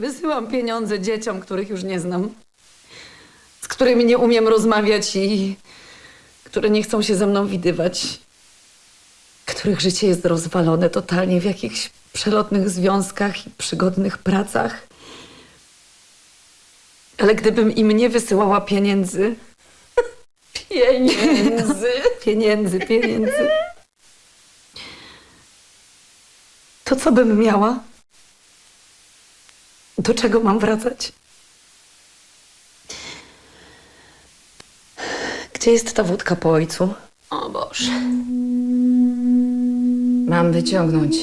Wysyłam pieniądze dzieciom, których już nie znam, z którymi nie umiem rozmawiać i które nie chcą się ze mną widywać, których życie jest rozwalone totalnie w jakichś przelotnych związkach i przygodnych pracach. Ale gdybym im nie wysyłała pieniędzy, pieniędzy, pieniędzy, pieniędzy, to co bym miała? Do czego mam wracać? Gdzie jest ta wódka po ojcu? O Boże. Mam wyciągnąć.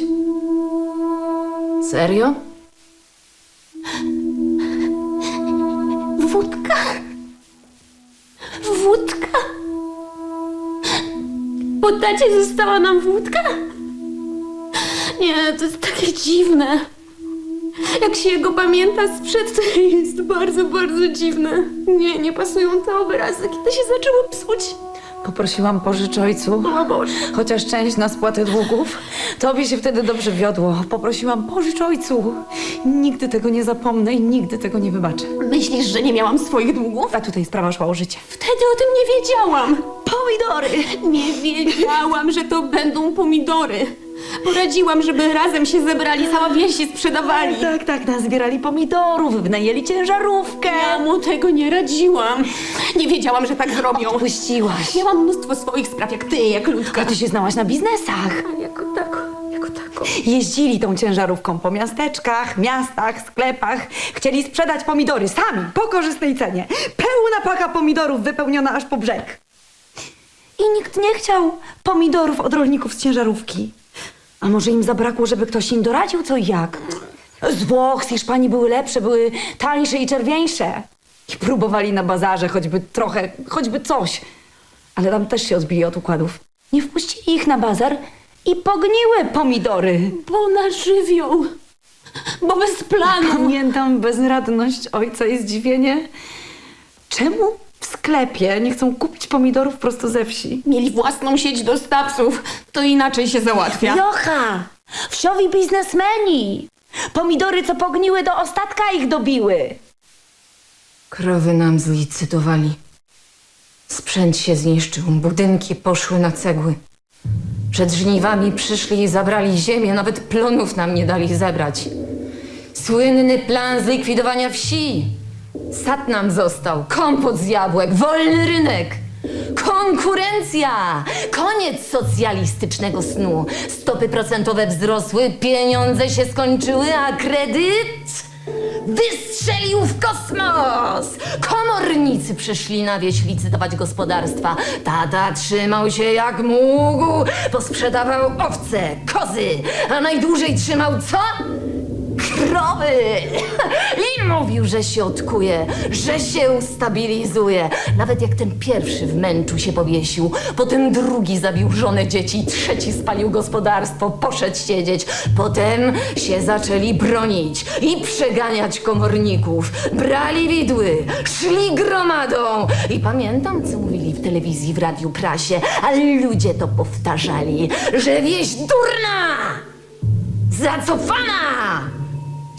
Serio? Wódka? Wódka? Po tacie została nam wódka? Nie, to jest takie dziwne. Jak się jego pamięta sprzed, to jest bardzo, bardzo dziwne. Nie, nie pasują te obrazy. Kiedy się zaczęło psuć? Poprosiłam pożycz ojcu, O Boże. chociaż część na spłatę długów. Tobie się wtedy dobrze wiodło. Poprosiłam pożycz ojcu. Nigdy tego nie zapomnę i nigdy tego nie wybaczę. Myślisz, że nie miałam swoich długów? A tutaj sprawa szła o życie. Wtedy o tym nie wiedziałam. Pomidory! Nie wiedziałam, że to będą pomidory. Poradziłam, żeby razem się zebrali, cała wieś się sprzedawali. Tak, tak, nazbierali pomidorów, wynajęli ciężarówkę. Ja mu tego nie radziłam. Nie wiedziałam, że tak zrobią. Puściłaś. Miałam mnóstwo swoich spraw, jak ty, jak Ludka. A ty się znałaś na biznesach. A jako tako, jako tako. Jeździli tą ciężarówką po miasteczkach, miastach, sklepach. Chcieli sprzedać pomidory sami, po korzystnej cenie. Pełna paka pomidorów wypełniona aż po brzeg. I nikt nie chciał pomidorów od rolników z ciężarówki. A może im zabrakło, żeby ktoś im doradził co i jak? Z Włoch, z Hiszpanii były lepsze, były tańsze i czerwieńsze. I próbowali na bazarze choćby trochę, choćby coś. Ale tam też się odbili od układów. Nie wpuścili ich na bazar i pogniły pomidory. Bo na żywioł. Bo bez planu. Pamiętam bezradność ojca i zdziwienie. Czemu sklepie nie chcą kupić pomidorów prosto ze wsi? Mieli własną sieć dostawców. To inaczej się załatwia. Jocha! Wsiowi biznesmeni! Pomidory, co pogniły, do ostatka ich dobiły. Krowy nam zlicytowali. Sprzęt się zniszczył, budynki poszły na cegły. Przed żniwami przyszli i zabrali ziemię, nawet plonów nam nie dali zebrać. Słynny plan zlikwidowania wsi. Sad nam został, kompot z jabłek, wolny rynek. Konkurencja! Koniec socjalistycznego snu. Stopy procentowe wzrosły, pieniądze się skończyły, a kredyt wystrzelił w kosmos! Komornicy przyszli na wieś licytować gospodarstwa. Tata trzymał się jak mógł, posprzedawał owce, kozy, a najdłużej trzymał co? Krowy! I mówił, że się odkuje, że się ustabilizuje. Nawet jak ten pierwszy w męczu się powiesił, potem drugi zabił żonę dzieci, trzeci spalił gospodarstwo, poszedł siedzieć. Potem się zaczęli bronić i przeganiać komorników. Brali widły, szli gromadą. I pamiętam, co mówili w telewizji, w radiu, prasie, ale ludzie to powtarzali, że wieś durna! Zacofana!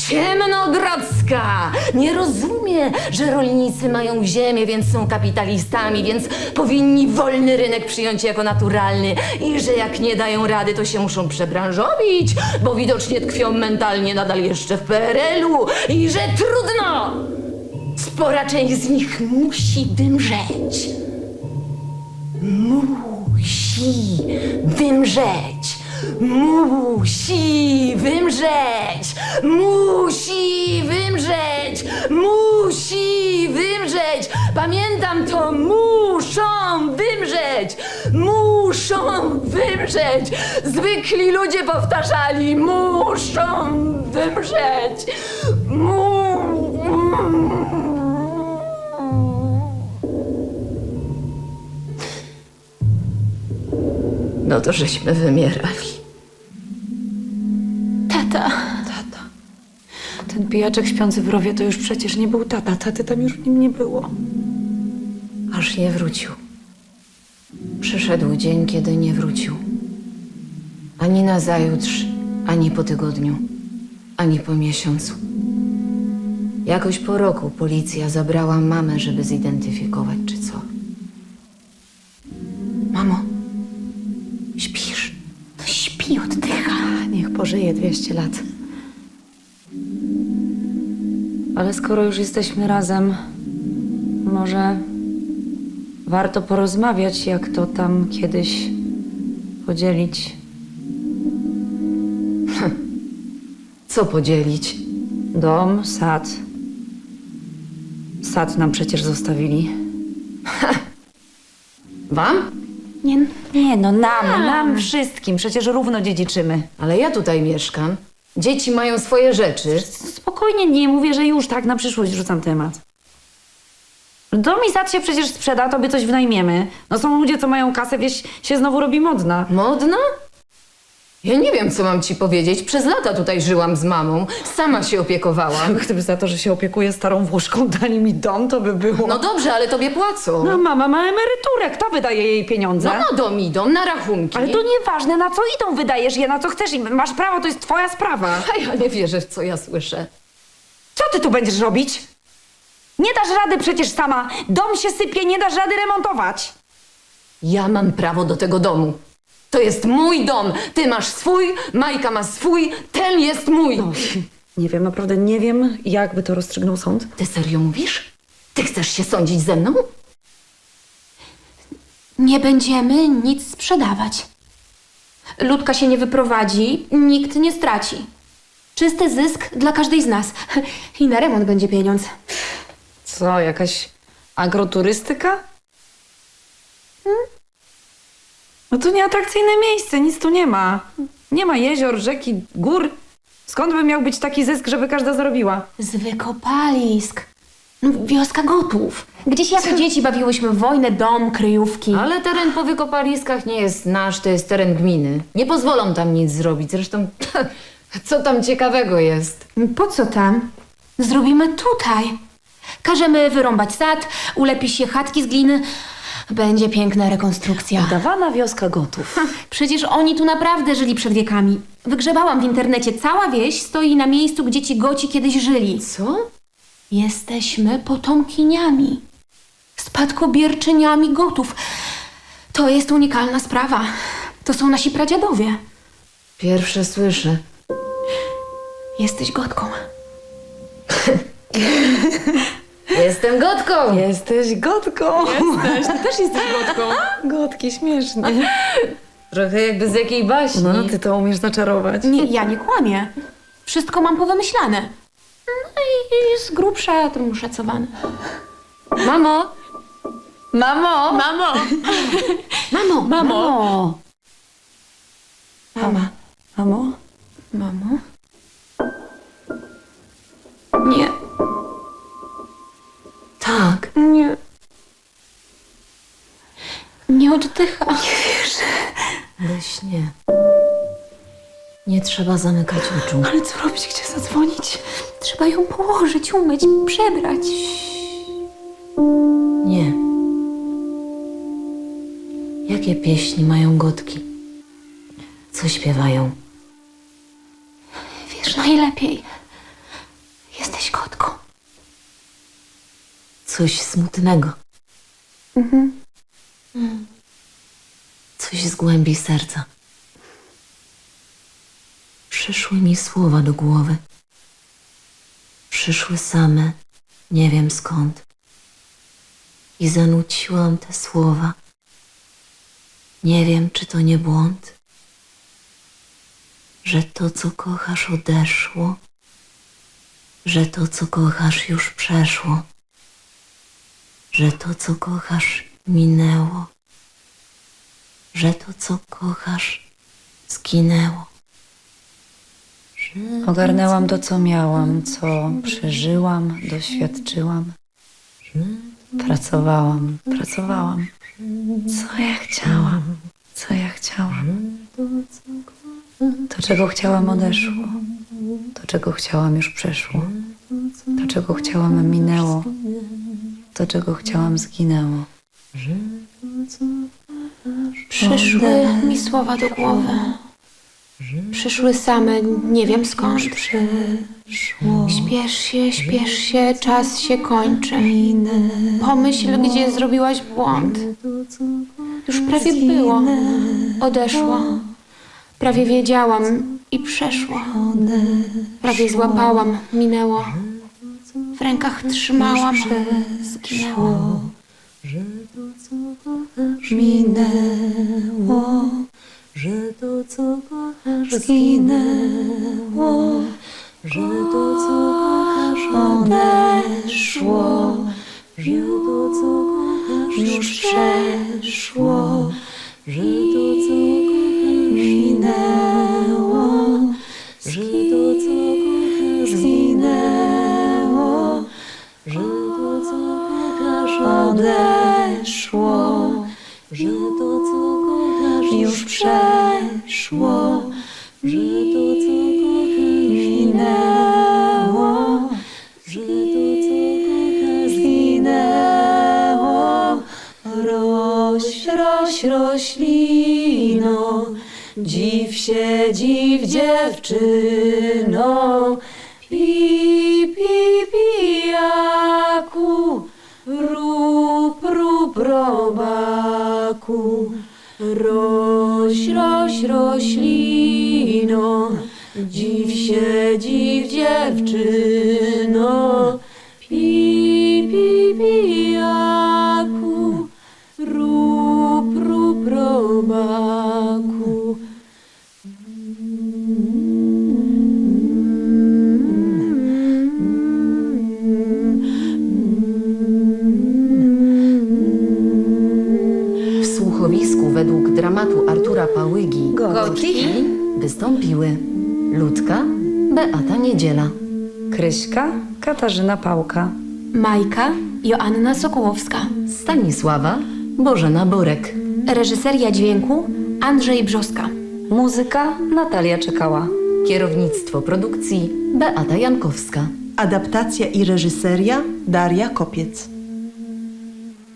Ciemnogrodzka! Nie rozumie, że rolnicy mają ziemię, więc są kapitalistami, więc powinni wolny rynek przyjąć jako naturalny i że jak nie dają rady, to się muszą przebranżowić, bo widocznie tkwią mentalnie nadal jeszcze w PRL-u i że trudno! Spora część z nich musi wymrzeć. Musi wymrzeć. Musi wymrzeć. Musi wymrzeć. Musi wymrzeć. Pamiętam to. Muszą wymrzeć. Muszą wymrzeć. Zwykli ludzie powtarzali. Muszą wymrzeć. Mu... No to żeśmy wymierali. Pijaczek śpiący w rowie to już przecież nie był tata. Taty tam już w nim nie było. Aż nie wrócił. Przyszedł dzień, kiedy nie wrócił. Ani nazajutrz, ani po tygodniu, ani po miesiącu. Jakoś po roku policja zabrała mamę, żeby zidentyfikować, czy co. Mamo, śpisz? No śpi, oddycha. Niech pożyje 200 lat. Ale skoro już jesteśmy razem, może warto porozmawiać, jak to tam kiedyś podzielić. Co podzielić? Dom, sad. Sad nam przecież zostawili. Wam? Nie, Nie no, nam, nam wszystkim. Przecież równo dziedziczymy. Ale ja tutaj mieszkam. Dzieci mają swoje rzeczy. Spokojnie, nie mówię, że już tak na przyszłość rzucam temat. Dom i sad się przecież sprzeda, to by coś wynajmiemy. No są ludzie, co mają kasę, wieś się znowu robi modna. Modna? Ja nie wiem, co mam ci powiedzieć. Przez lata tutaj żyłam z mamą. Sama się opiekowałam. Gdyby za to, że się opiekuje starą Włoszką, dali mi dom, to by było... No dobrze, ale tobie płacą. No mama ma emeryturę, kto wydaje jej pieniądze? No, no dom idą, na rachunki. Ale to nieważne, na co idą, wydajesz je, na co chcesz i masz prawo, to jest twoja sprawa. A ja nie wierzę, w co ja słyszę. Co ty tu będziesz robić? Nie dasz rady przecież sama. Dom się sypie, nie dasz rady remontować. Ja mam prawo do tego domu. To jest mój dom. Ty masz swój, Majka ma swój, ten jest mój. Nie wiem, naprawdę nie wiem, jak by to rozstrzygnął sąd. Ty serio mówisz? Ty chcesz się sądzić ze mną? nie będziemy nic sprzedawać. Ludka się nie wyprowadzi, nikt nie straci. Czysty zysk dla każdej z nas. I na remont będzie pieniądz. Co, jakaś agroturystyka? No to nieatrakcyjne miejsce, nic tu nie ma. Nie ma jezior, rzeki, gór. Skąd by miał być taki zysk, żeby każda zarobiła? Z wykopalisk. No, wioska gotów. Gdzieś jako dzieci bawiłyśmy w wojnę, dom, kryjówki. Ale teren po wykopaliskach nie jest nasz, to jest teren gminy. Nie pozwolą tam nic zrobić. Zresztą, co tam ciekawego jest? Po co tam? Zrobimy tutaj. Każemy wyrąbać sad, ulepi się chatki z gliny. Będzie piękna rekonstrukcja. Dawana wioska gotów. Przecież oni tu naprawdę żyli przed wiekami. Wygrzebałam w internecie. Cała wieś stoi na miejscu, gdzie ci goci kiedyś żyli. Co? Jesteśmy potomkiniami. Spadkobierczyniami gotów. To jest unikalna sprawa. To są nasi pradziadowie. Pierwsze słyszę. Jesteś gotką. Jestem gotką! Jesteś gotką. Też, ty też jesteś gotką. Gotki, śmiesznie. Trochę jakby z jakiej baśni. No, ty to umiesz zaczarować. Nie, ja nie kłamię. Wszystko mam powymyślane. No i z grubsza to szacowane. Mamo! Mamo! Mamo! Mamo! Mamo! Mama. Mamo? Mamo? Nie. Nie oddycha. We śnie. Nie trzeba zamykać oczu. Ale co robić? Gdzie zadzwonić? Trzeba ją położyć, umyć, przebrać. Nie. Jakie pieśni mają gotki? Co śpiewają? Wiesz najlepiej. Jesteś kotką. Coś smutnego. Mhm. Coś z głębi serca. Przyszły mi słowa do głowy. Przyszły same, nie wiem skąd. I zanuciłam te słowa. Nie wiem, czy to nie błąd, że to, co kochasz, odeszło, że to, co kochasz, już przeszło, że to, co kochasz, minęło że to, co kochasz, zginęło. Ogarnęłam to, co miałam, co przeżyłam, doświadczyłam. Pracowałam, pracowałam. Co ja chciałam, co ja chciałam. To, czego chciałam, odeszło. To, czego chciałam, już przeszło. To, czego chciałam, minęło. To, czego chciałam, zginęło. Przyszły mi słowa do głowy. Przyszły same, nie wiem skąd. Śpiesz się, śpiesz się, czas się kończy. Pomyśl, gdzie zrobiłaś błąd. Już prawie było. Odeszło. Prawie wiedziałam i przeszło. Prawie złapałam, minęło. W rękach trzymałam, zginęło. Minęło, że to co kochasz zginęło, że to co kochasz odeszło, że to co kochasz już przeszło, że to co kochasz minęło, odeszło, że to co kochasz już przeszło, że to co kochasz minęło, że to co kochasz zginęło. Roś, roś, roślino, dziw się, dziw dziewczyno, pi, robaku. Roś, roś, roślino, dziw się, dziw dziewczyno, dramatu Artura Pałygi Gotki. wystąpiły Ludka, Beata Niedziela. Kryśka, Katarzyna Pałka. Majka, Joanna Sokołowska. Stanisława, Bożena Borek. Reżyseria dźwięku Andrzej Brzoska. Muzyka Natalia Czekała. Kierownictwo produkcji Beata Jankowska. Adaptacja i reżyseria Daria Kopiec.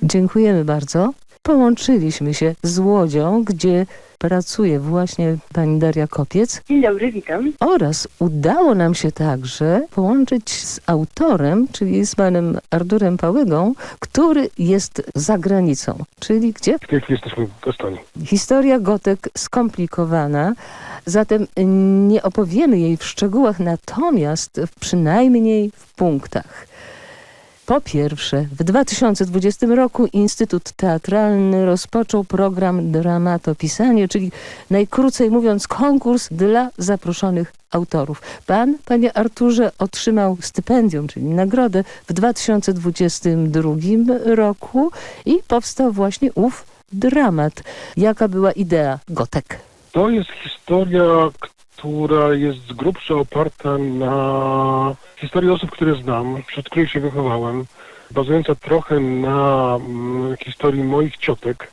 Dziękujemy bardzo. Połączyliśmy się z Łodzią, gdzie pracuje właśnie pani Daria Kopiec Dzień dobry, witam. oraz udało nam się także połączyć z autorem, czyli z panem Arturem Pałygą, który jest za granicą, czyli gdzie? W tej chwili jesteśmy w Estonii. Historia Gotek skomplikowana, zatem nie opowiemy jej w szczegółach, natomiast przynajmniej w punktach. Po pierwsze, w 2020 roku Instytut Teatralny rozpoczął program Dramatopisanie, czyli najkrócej mówiąc konkurs dla zaproszonych autorów. Pan, panie Arturze, otrzymał stypendium, czyli nagrodę w 2022 roku i powstał właśnie ów dramat. Jaka była idea Gotek? To jest historia, która jest z grubsza oparta na historii osób, które znam, wśród których się wychowałem, bazująca trochę na mm, historii moich ciotek.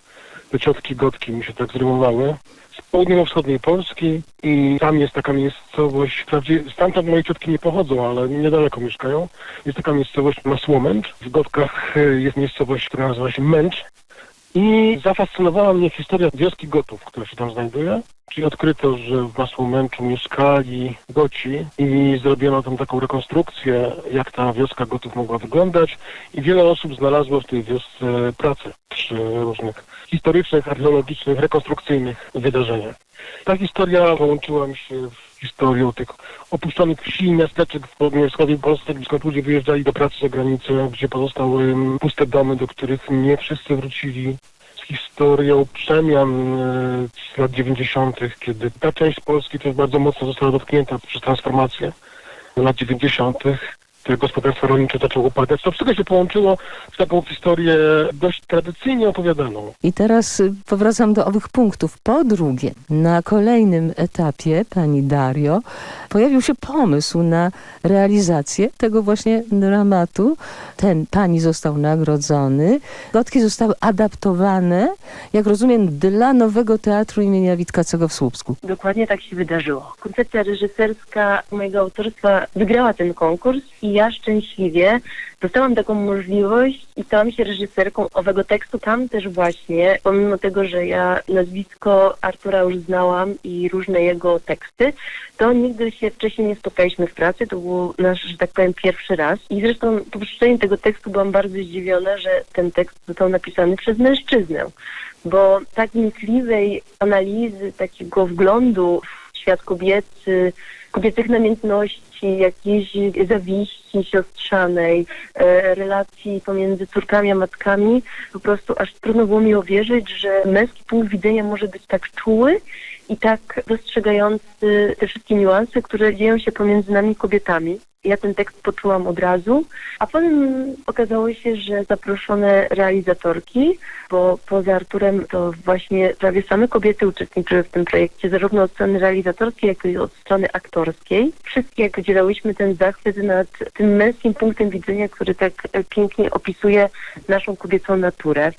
Te ciotki Gotki mi się tak zrymowały. Z południowo-wschodniej Polski i tam jest taka miejscowość, wprawdzie stamtąd moje ciotki nie pochodzą, ale niedaleko mieszkają. Jest taka miejscowość Masłomęcz. W Gotkach y, jest miejscowość, która nazywa się Męcz. I zafascynowała mnie historia wioski Gotów, która się tam znajduje. Czyli odkryto, że w Masłomęczu mieszkali Goci i zrobiono tam taką rekonstrukcję, jak ta wioska Gotów mogła wyglądać. I wiele osób znalazło w tej wiosce pracę przy różnych historycznych, archeologicznych, rekonstrukcyjnych wydarzeniach. Ta historia połączyła mi się z historią tych opuszczonych wsi i miasteczek w południowo-wschodniej Polsce, skąd ludzie wyjeżdżali do pracy za granicę, gdzie pozostały puste domy, do których nie wszyscy wrócili. Historią przemian e, z lat 90., kiedy ta część Polski też bardzo mocno została dotknięta przez transformację lat 90., kiedy gospodarstwo rolnicze zaczęło upadać. To wszystko się połączyło w taką historię dość tradycyjnie opowiadaną. I teraz y, powracam do owych punktów. Po drugie, na kolejnym etapie, pani Dario, pojawił się pomysł na realizację tego właśnie dramatu. Ten pani został nagrodzony. Gotki zostały adaptowane, jak rozumiem, dla nowego teatru imienia Witkacego w Słupsku. Dokładnie tak się wydarzyło. Koncepcja reżyserska mojego autorstwa wygrała ten konkurs i ja szczęśliwie dostałam taką możliwość i stałam się reżyserką owego tekstu. Tam też właśnie, pomimo tego, że ja nazwisko Artura już znałam i różne jego teksty, to nigdy się wcześniej nie spotkaliśmy w pracy. To był nasz, że tak powiem, pierwszy raz. I zresztą po przeczytaniu tego tekstu byłam bardzo zdziwiona, że ten tekst został napisany przez mężczyznę. Bo tak wnikliwej analizy, takiego wglądu w świat kobiecy, kobiecych namiętności, jakiejś zawiści siostrzanej, e, relacji pomiędzy córkami a matkami, po prostu aż trudno było mi uwierzyć, że męski punkt widzenia może być tak czuły i tak dostrzegający te wszystkie niuanse, które dzieją się pomiędzy nami kobietami. Ja ten tekst poczułam od razu, a potem okazało się, że zaproszone realizatorki, bo poza Arturem to właśnie prawie same kobiety uczestniczyły w tym projekcie, zarówno od strony realizatorskiej, jak i od strony aktorskiej. Wszystkie podzielałyśmy ten zachwyt nad tym męskim punktem widzenia, który tak pięknie opisuje naszą kobiecą naturę.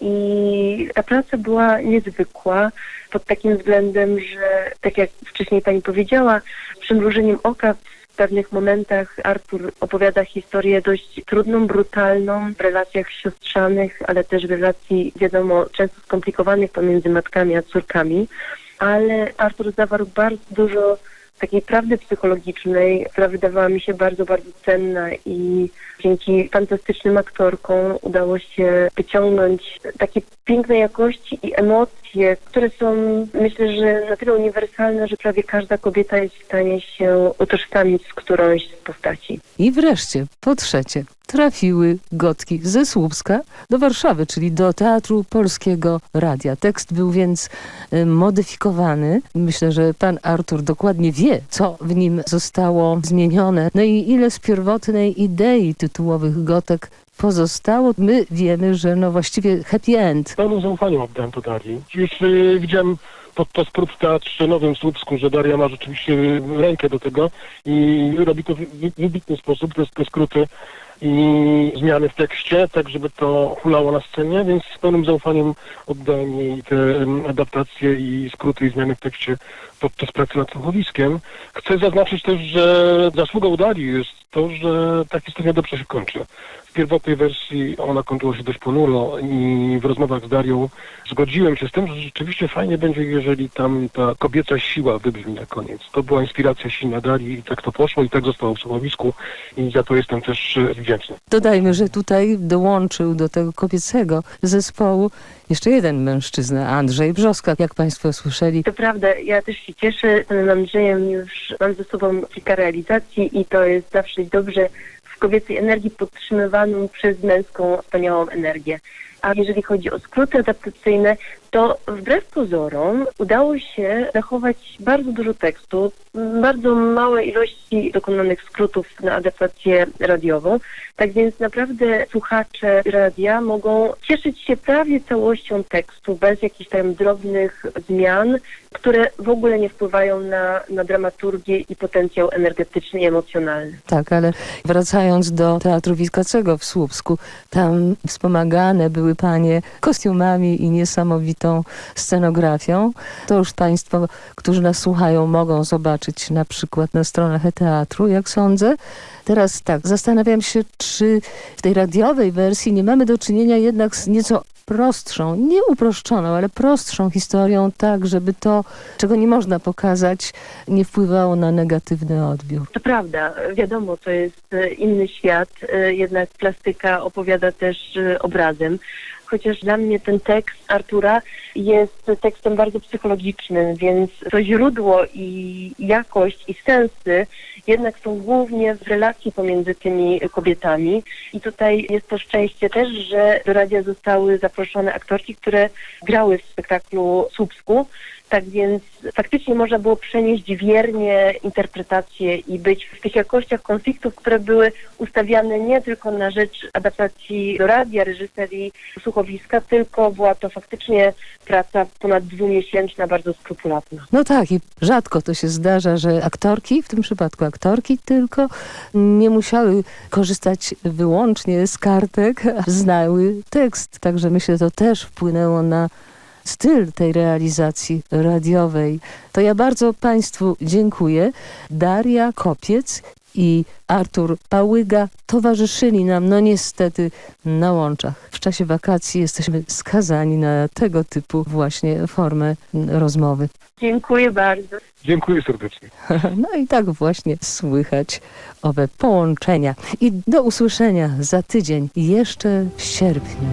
I ta praca była niezwykła pod takim względem, że tak jak wcześniej pani powiedziała, przymrużeniem oka w pewnych momentach Artur opowiada historię dość trudną, brutalną w relacjach siostrzanych, ale też w relacji, wiadomo, często skomplikowanych pomiędzy matkami a córkami. Ale Artur zawarł bardzo dużo takiej prawdy psychologicznej, która wydawała mi się bardzo, bardzo cenna i dzięki fantastycznym aktorkom udało się wyciągnąć takie pięknej jakości i emocje, które są myślę, że na tyle uniwersalne, że prawie każda kobieta jest w stanie się utożsamić z którąś z postaci. I wreszcie, po trzecie, trafiły gotki ze Słupska do Warszawy, czyli do Teatru Polskiego Radia. Tekst był więc y, modyfikowany. Myślę, że pan Artur dokładnie wie, co w nim zostało zmienione. No i ile z pierwotnej idei tytułowych gotek pozostało. My wiemy, że no właściwie happy end. Pełnym zaufaniem oddałem to Darii. Już y, widziałem podczas prób w Teatrze Nowym w Słupsku, że Daria ma rzeczywiście y, rękę do tego i robi to w w wybitny sposób, te, te skróty i zmiany w tekście, tak żeby to hulało na scenie, więc z pełnym zaufaniem oddałem jej te adaptacje i skróty i zmiany w tekście podczas pracy nad słuchowiskiem. Chcę zaznaczyć też, że zasługą Darii jest to, że ta historia dobrze się kończy. W pierwotnej wersji ona kończyła się dość ponuro i w rozmowach z Darią zgodziłem się z tym, że rzeczywiście fajnie będzie, jeżeli tam ta kobieca siła wybrzmi na koniec. To była inspiracja silna Darii i tak to poszło i tak zostało w słuchowisku i za to jestem też e, wdzięczny. Dodajmy, że tutaj dołączył do tego kobiecego zespołu jeszcze jeden mężczyzna, Andrzej Brzoska, jak państwo słyszeli. To prawda, ja też się cieszę. Z panem Andrzejem już mam ze sobą kilka realizacji i to jest zawsze dobrze w kobiecej energii podtrzymywaną przez męską wspaniałą energię. A jeżeli chodzi o skróty adaptacyjne, to wbrew pozorom udało się zachować bardzo dużo tekstu, bardzo małe ilości dokonanych skrótów na adaptację radiową. Tak więc naprawdę słuchacze radia mogą cieszyć się prawie całością tekstu, bez jakichś tam drobnych zmian, które w ogóle nie wpływają na, na dramaturgię i potencjał energetyczny i emocjonalny. Tak, ale wracając do Teatru Witkacego w Słupsku, tam wspomagane były panie kostiumami i niesamowitą scenografią. To już państwo, którzy nas słuchają, mogą zobaczyć na przykład na stronach e-teatru, jak sądzę. Teraz tak, zastanawiam się, czy w tej radiowej wersji nie mamy do czynienia jednak z nieco prostszą, nie uproszczoną, ale prostszą historią, tak, żeby to, czego nie można pokazać, nie wpływało na negatywny odbiór. To prawda, wiadomo, to jest e, inny świat, e, jednak plastyka opowiada też e, obrazem. Chociaż dla mnie ten tekst Artura jest tekstem bardzo psychologicznym, więc to źródło i jakość i sensy jednak są głównie w relacji pomiędzy tymi kobietami. I tutaj jest to szczęście też, że do radia zostały zaproszone aktorki, które grały w spektaklu Słupsku. Tak więc faktycznie można było przenieść wiernie interpretację i być w tych jakościach konfliktów, które były ustawiane nie tylko na rzecz adaptacji do radia, reżyserii słuchowiska, tylko była to faktycznie praca ponad dwumiesięczna, bardzo skrupulatna. No tak, i rzadko to się zdarza, że aktorki, w tym przypadku aktorki tylko, nie musiały korzystać wyłącznie z kartek, znały tekst. Także myślę, to też wpłynęło na styl tej realizacji radiowej. To ja bardzo Państwu dziękuję. Daria Kopiec i Artur Pałyga towarzyszyli nam, no niestety, na łączach. W czasie wakacji jesteśmy skazani na tego typu właśnie formę rozmowy. Dziękuję bardzo. Dziękuję serdecznie. No i tak właśnie słychać owe połączenia. I do usłyszenia za tydzień, jeszcze w sierpniu.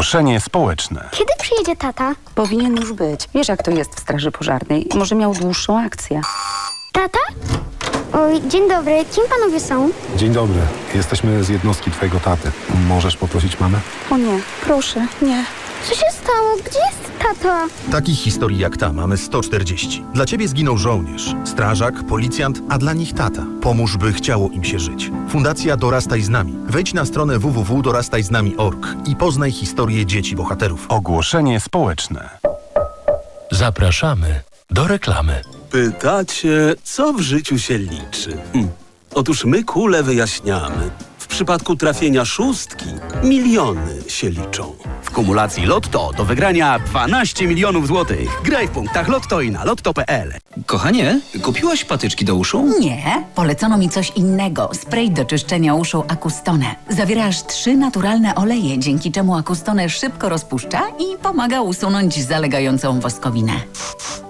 Ogłoszenie społeczne. Kiedy przyjedzie tata? Powinien już być. Wiesz, jak to jest w Straży Pożarnej. Może miał dłuższą akcję. Tata? Oj, dzień dobry. Kim panowie są? Dzień dobry. Jesteśmy z jednostki twojego taty. Możesz poprosić mamę? O nie, proszę, nie. Co się stało? Gdzie jest tata? Takich historii jak ta mamy 140. Dla ciebie zginął żołnierz, strażak, policjant, a dla nich tata. Pomóż, by chciało im się żyć. Fundacja Dorastaj z nami. Wejdź na stronę www.dorastajznami.org i poznaj historię dzieci bohaterów. Ogłoszenie społeczne. Zapraszamy do reklamy. Pytacie, co w życiu się liczy? Hm. Otóż my kule wyjaśniamy. Przypadku trafienia szóstki miliony się liczą. W kumulacji Lotto do wygrania 12 milionów złotych. Graj w punktach Lotto i na lotto.pl. Kochanie, kupiłaś patyczki do uszu? Nie, polecono mi coś innego. Spray do czyszczenia uszu Acustone. Zawiera aż trzy naturalne oleje, dzięki czemu Acustone szybko rozpuszcza i pomaga usunąć zalegającą woskowinę.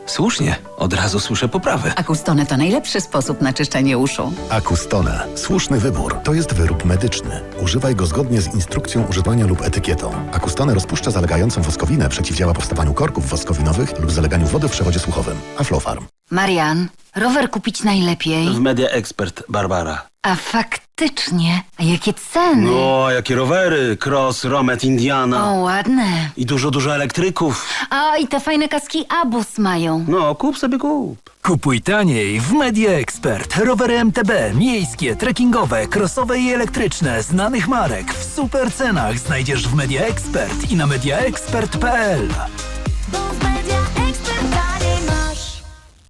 Słusznie, od razu słyszę poprawę. Acustone to najlepszy sposób na czyszczenie uszu. Acustone. Słuszny wybór. To jest wyrób medyczny. Używaj go zgodnie z instrukcją używania lub etykietą. Acustone rozpuszcza zalegającą woskowinę, przeciwdziała powstawaniu korków woskowinowych lub zaleganiu wody w przewodzie słuchowym. Aflofarm. Marian, rower kupić najlepiej. W Media Expert, Barbara. A faktycznie, a jakie ceny? No, jakie rowery, cross, romet, Indiana. O, ładne. I dużo, dużo elektryków. A i te fajne kaski Abus mają. No, kup sobie kup. Kupuj taniej w Media Expert. Rowery MTB, miejskie, trekkingowe, crossowe i elektryczne, znanych marek w super cenach znajdziesz w Media Expert i na mediaexpert.pl.